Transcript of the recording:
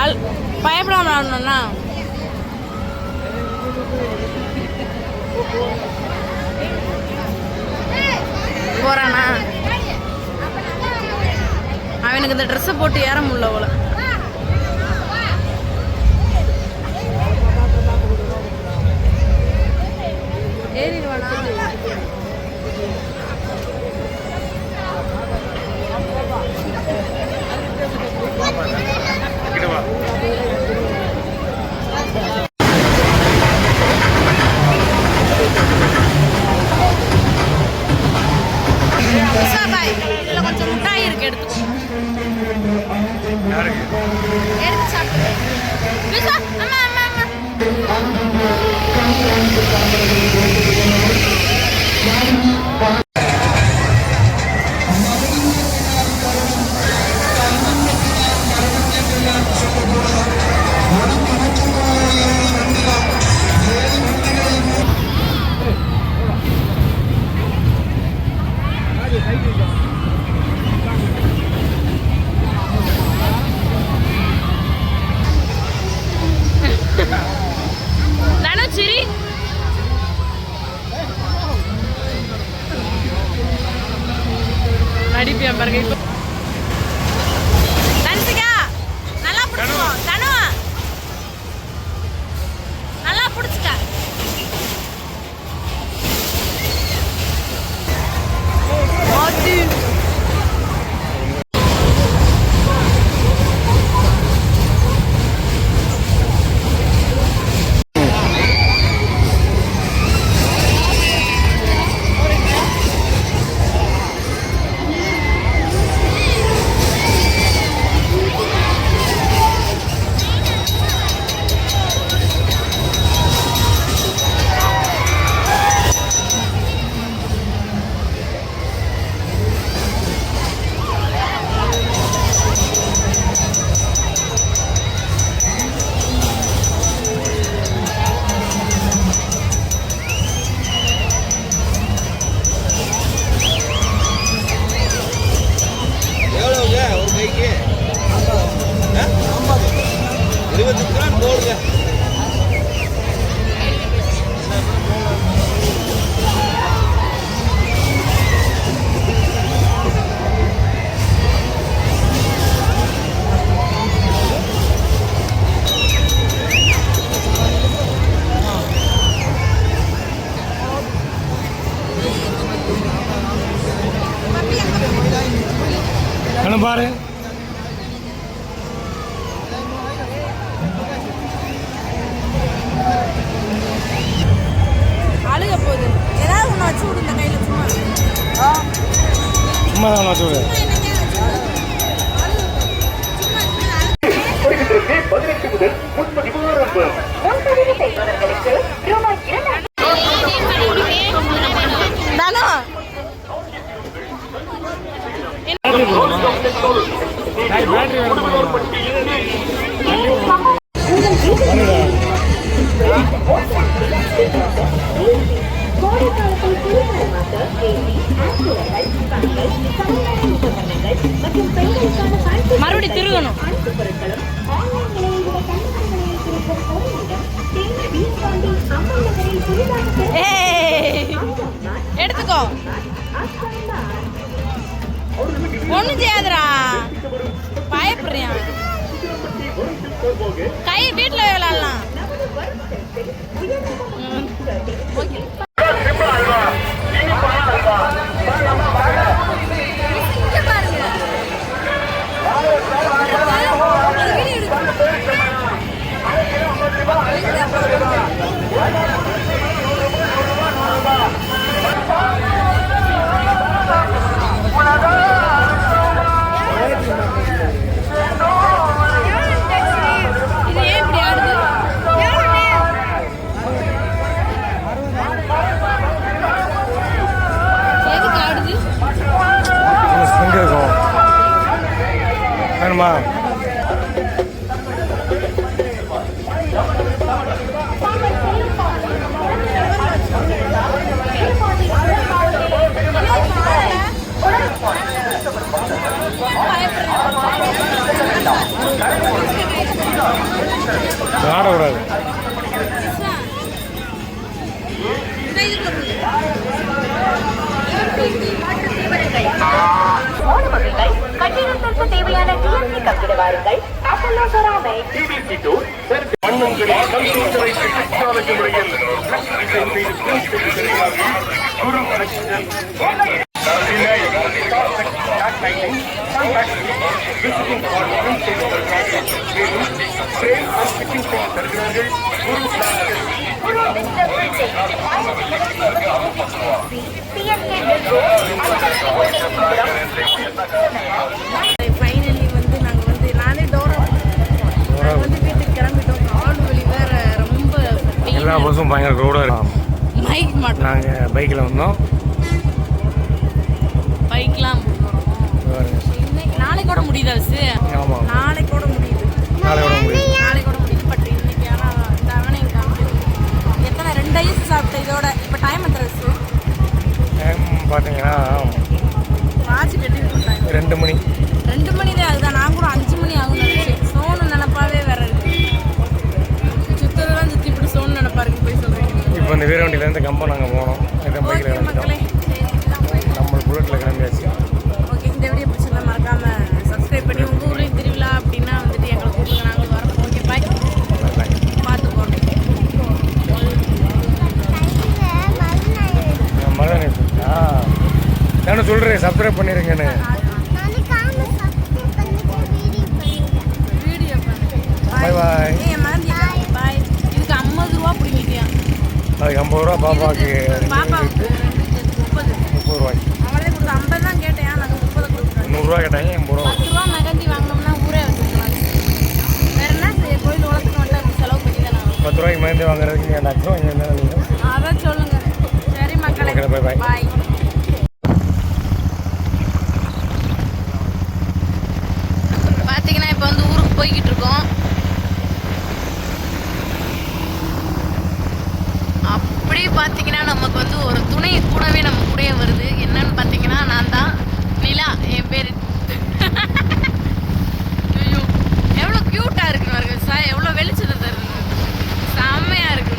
அல் பயப்படாம ஆடணும்னா போறானா? அவனுக்கு இந்த ட்ரெஸ்ஸை போட்டு ஏற முடியல போல. ஏறிடுவானா பாய் இதுல கொஞ்சம் முட்டாய் இருக்கு எடுத்துக்கோ எடுத்து சாப்பிடு விசா, அம்மா அம்மா அம்மா கண்ணு பாரு அழுக போகுது ஏதாவது ஒன்று வச்சு விடு இந்த கையில் சும்மா சும்மா தான் வச்சு வருகின்றது பதினெட்டு முதல் முன்பதிவு ஆரம்பம் முன்பதிவு செய்பவர்களுக்கு ரூபாய் பணிகள் சமையல் உபகரணங்கள் மற்றும் பெண்களுக்கான அனைத்து மறுபடி திருகணும். அனைத்து பொருட்களும் ஆன்லைன் விலையை விட கண்ணாடி விலையில் கிடைக்கும் ஒரே இடம் தேனி வீரபாண்டி அம்மா நகரில் புதிதாக திறந்த ஏய் அஸ்வந்தான் எடுத்துக்கோ. அஸ்வந்தான் ஒன்றும் செய்யாதுடா. பயப்படுறியான் கை வீட்டில் விளாடலாம் Come on. டிஎம்சி கட்டிட வாருங்கள் அப்பல்லோ சொராமை வண்ணங்களில் கம்ப்யூட்டரை டெக்னாலஜி முறையில் தருகிறார்கள். குரு கனெக்ஷன் செய்து தருகிறார்கள். மேலும் செய்து தருகிறார்கள். குரு எல்லா பஸ்ஸும் பயங்கர க்ரௌடாக இருக்கும் நாங்கள் பைக்கில் வந்தோம். பைக்லாம் இன்னைக்கு நாளைக்கு கூட முடியுதா சி ஆமாம் நாளைக்கு கூட முடியுது. நாளையோட முடியும் நாளைக்கு கூட முடியுது பட் இன்னைக்கு ஆனால் எத்தனை? ரெண்டு ஐஸ் சாப்பிட்ட இதோட. கம்பம் நாங்கள் போனோம். இதான் பைக்கில் கிளம்பிட்டோம் போய் நம்ம புல்லட்டில் கிளம்பியாச்சு. ஓகே இந்த வீடியோ பிடிச்சிருந்தா மறக்காம சப்ஸ்கிரைப் பண்ணி உங்கள் ஊர்லேயும் திருவிழா அப்படின்னா வந்துட்டு எங்களை கூப்பிடுங்க நாங்களும் வரோம் ஓகே பாய் பார்த்து போகிறோம் மழை நிறுத்துட்டா நானும் சொல்கிறேன் சப்ஸ்கிரைப் பண்ணிடுங்கன்னு வீடியோ Bye. அதுக்கு ஐம்பது ரூபா பாப்பாவுக்கு முப்பது முப்பது ரூபாய்க்கு அவளே கொடுத்து ஐம்பது தான் கேட்டேன் நாங்கள் முப்பது கொடுக்குறோம் நூறுரூவா கேட்டாங்க எண்பது ரூபா. பத்து ரூபா மெகந்தி வாங்கினோம்னா ஊரே வச்சுக்கலாம் வேற என்ன? செய்ய கோயில் உலகத்துக்கு வந்துட்டு அப்படி செலவு பண்ணி தானே ஆகணும். பத்து ரூபாய்க்கு மருந்து வாங்குறதுக்கு நீங்கள் அதான் சொல்லுங்க. சரி மக்களே. bye bye. பாய் பார்த்தீங்கன்னா இப்போ வந்து ஊருக்கு போய்கிட்டு இருக்கோம். பார்த்தீங்கன்னா நமக்கு வந்து ஒரு துணை கூடவே நம்ம கூடயே வருது. என்னன்னு பார்த்தீங்கன்னா நான் தான். நிலா என் பேர். ஐயோ எவ்வளோ க்யூட்டாக இருக்கு பாருங்க சார். எவ்வளோ வெளிச்சத்தை தருது. செம்மையாக இருக்கு.